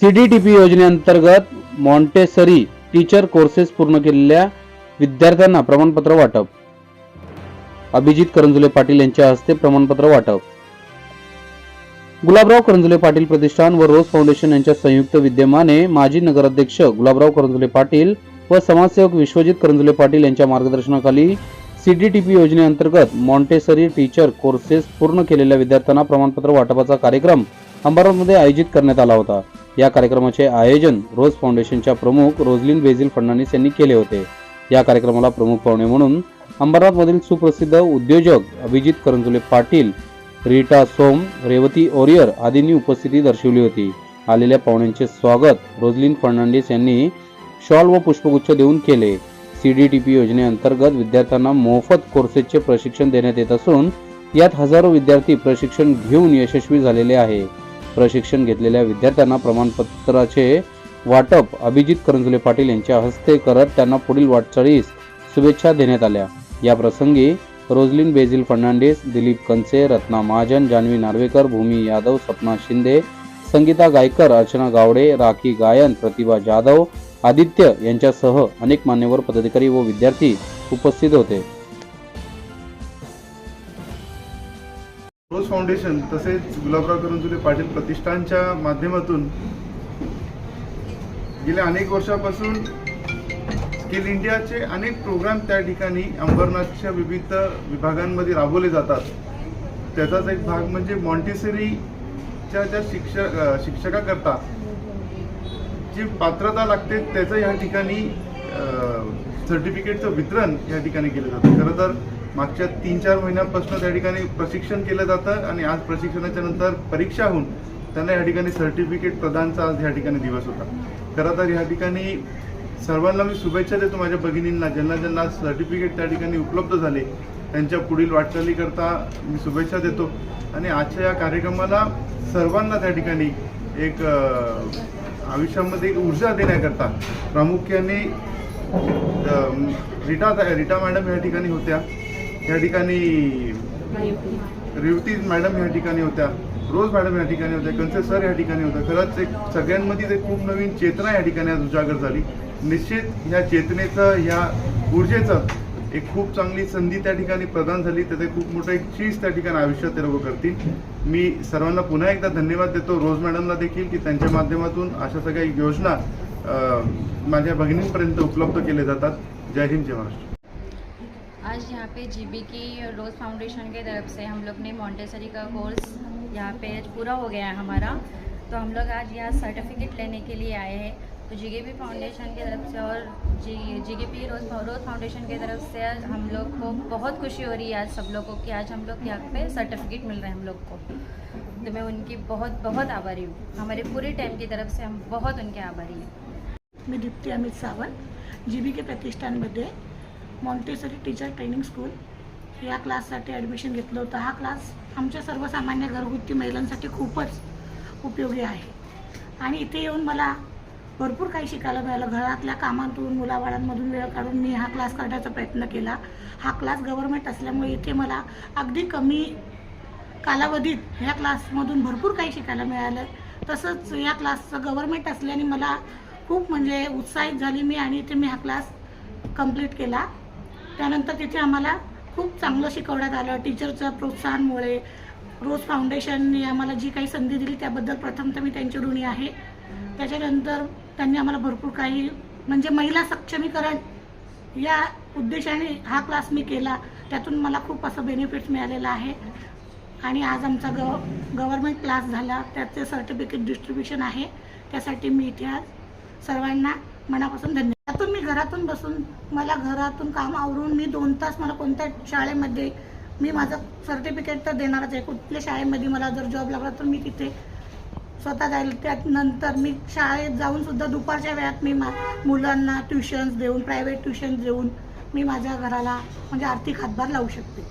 सीडीटीपी योजनेअंतर्गत Montessori teacher courses पूर्ण केलेल्या विद्यार्थ्यांना प्रमाणपत्र वाटप. अभिजित करंजुले पाटील यांच्या हस्ते प्रमाणपत्र वाटप. गुलाबराव करंजुले पाटील प्रतिष्ठान व रोज फाउंडेशन यांच्या संयुक्त विद्यमाने माजी नगराध्यक्ष गुलाबराव करंजुले पाटील व समाजसेवक विश्वजित करंजुले पाटील यांच्या मार्गदर्शनाखाली सीडीटीपी योजनेअंतर्गत मॉन्टेसरी टीचर कोर्सेस पूर्ण केलेल्या विद्यार्थ्यांना प्रमाणपत्र वाटपाचा कार्यक्रम अंबरनाथमध्ये आयोजित करण्यात आला होता. या कार्यक्रमाचे आयोजन रोज फाउंडेशनच्या प्रमुख रोजलिन बेझिल फडणवीस यांनी केले होते. या कार्यक्रमाला प्रमुख पाहुणे म्हणून अंबरनाथमधील सुप्रसिद्ध उद्योजक अभिजित करंजुले पाटील रीटा सोम रेवती ओरियर आदींनी उपस्थिती दर्शवली होती. आलेल्या पाहुण्यांचे स्वागत रोजलिन फर्नांडिस यांनी शॉल व पुष्पगुच्छ देऊन केले. सी डी टी पी योजनेअंतर्गत विद्यार्थ्यांना मोफत कोर्सेसचे प्रशिक्षण देण्यात येत असून यात हजारो विद्यार्थी प्रशिक्षण घेऊन यशस्वी झालेले आहे. प्रशिक्षण घेतलेल्या विद्यार्थ्यांना प्रमाणपत्राचे वाटप अभिजित करंजुले पाटील यांच्या हस्ते करत त्यांना पुढील वाटचाळीस शुभेच्छा देण्यात आल्या. या प्रसंगी रोजलिन बेझिल फर्नांडिस दिलीप कंचे रत्ना महाजन जान्हवी नार्वेकर भूमी यादव सपना शिंदे संगीता गायकर अर्चना गावडे राखी गायन प्रतिभा जाधव आदित्य यांच्यासह अनेक मान्यवर पदाधिकारी व विद्यार्थी उपस्थित होते. रोज फाउंडेशन तसेच गुलाबराव करंजुले पाटील प्रतिष्ठानच्या माध्यमातून गेल्या अनेक वर्षापासून स्किल इंडियाचे अनेक प्रोग्राम त्या ठिकाणी अंबरनाथच्या विविध विभागांमध्ये राबवले जातात. त्याचाच एक भाग म्हणजे मॉन्टेसरीच्या ज्या शिक्षक शिक्षकाकरता जी पात्रता लागते त्याचं या ठिकाणी सर्टिफिकेटचं वितरण या ठिकाणी केलं जातं. खरं तर मागच्या तीन चार महिन्यांपासून त्या ठिकाणी प्रशिक्षण केलं जातं आणि आज प्रशिक्षणाच्या नंतर परीक्षा होऊन त्यांना या ठिकाणी सर्टिफिकेट प्रदानचा आज या ठिकाणी दिवस होता. खरं तर या ठिकाणी सर्वांना मी शुभेच्छा देतो माझ्या भगिनींना. ज्यांना ज्यांना सर्टिफिकेट त्या ठिकाणी उपलब्ध झाले त्यांच्या पुढील वाटचालीकरता मी शुभेच्छा देतो. आणि आजच्या या कार्यक्रमाला सर्वांना त्या ठिकाणी एक आयुष्यामध्ये एक ऊर्जा देण्याकरता प्रामुख्याने रिटा रिटा मॅडम या ठिकाणी होत्या. या ठिकाणी रेवती मॅडम या ठिकाणी होत्या रोज मॅडम या ठिकाणी होत्या कंसे सर या ठिकाणी होत्या. खरंच एक सगळ्यांमध्ये एक खूप नवीन चेतना या ठिकाणी आज उजागर झाली. निश्चित ह्या चेतनेचं ह्या ऊर्जेचं एक खूप चांगली संधी त्या ठिकाणी प्रदान झाली. त्याचे खूप मोठं एक चीज त्या ठिकाणी आयुष्यात ते लोक करतील. मी सर्वांना पुन्हा एकदा धन्यवाद देतो. रोज मॅडमला देखील की त्यांच्या माध्यमातून अशा सगळ्या योजना माझ्या भगिनींपर्यंत उपलब्ध केल्या जातात. जय हिंद जय महाराष्ट्र. आज यहाँ पे जीबी की रोज़ फाउंडेशन की तरफ़ से हम लोग ने मॉन्टेसरी का कोर्स यहाँ पे आज पूरा हो गया है हमारा। तो हम लोग आज यहाँ सर्टिफिकेट लेने के लिए आए हैं। तो जीकेपी फाउंडेशन की तरफ़ से और जी जीकेपी रोज़ रोज़ फाउंडेशन की तरफ़ से आज हम लोग को बहुत खुशी हो रही है आज सब लोगों की। आज हम लोग यहाँ पे सर्टिफिकेट मिल रहे हैं हम लोग को। तो मैं उनकी बहुत बहुत आभारी हूँ। हमारे पूरे टीम की तरफ़ से हम बहुत उनके आभारी हैं। मैं दीप्ति अमित सावंत जी के प्रतिष्ठानमध्ये मॉन्टेसरी टीचर ट्रेनिंग स्कूल या क्लाससाठी ॲडमिशन घेतलं होतं. हा क्लास आमच्या सर्वसामान्य घरगुती महिलांसाठी खूपच उपयोगी आहे. आणि इथे येऊन मला भरपूर काही शिकायला मिळालं. घरातल्या कामातून मुलाबाळांमधून वेळ काढून मी हा क्लास करण्याचा प्रयत्न केला. हा क्लास गव्हर्मेंट असल्यामुळे इथे मला अगदी कमी कालावधीत ह्या क्लासमधून भरपूर काही शिकायला मिळालं. तसंच या क्लासचं गव्हर्मेंट असल्याने मला खूप म्हणजे उत्साहित झाली मी आणि इथे मी हा क्लास कंप्लीट केला. त्यानंतर तिथे आम्हाला खूप चांगलं शिकवण्यात आलं. टीचरचं प्रोत्साहनमुळे रोज फाउंडेशनने आम्हाला जी काही संधी दिली त्याबद्दल प्रथम तर मी त्यांची ऋणी आहे. त्याच्यानंतर त्यांनी आम्हाला भरपूर काही म्हणजे महिला सक्षमीकरण या उद्देशाने हा क्लास मी केला. त्यातून मला खूप असं बेनिफिट्स मिळालेलं आहे. आणि आज आमचा गव गव्हर्मेंट क्लास झाला. त्याचे सर्टिफिकेट डिस्ट्रीब्युशन आहे. त्यासाठी मी इथे आज सर्वांना मनापासून धन्यवाद त्यातून मी घरातून बसून मला घरातून काम आवरून मी दोन तास मला कोणत्या शाळेमध्ये मी माझं सर्टिफिकेट तर देणारच आहे. कुठल्या शाळेमध्ये मला जर जॉब लागला तर मी तिथे स्वतः जाईल. त्यानंतर मी शाळेत जाऊन सुद्धा दुपारच्या वेळात मी मा मुलांना ट्युशन्स देऊन प्रायव्हेट ट्युशन्स देऊन मी माझ्या घराला म्हणजे आर्थिक हातभार लावू शकते.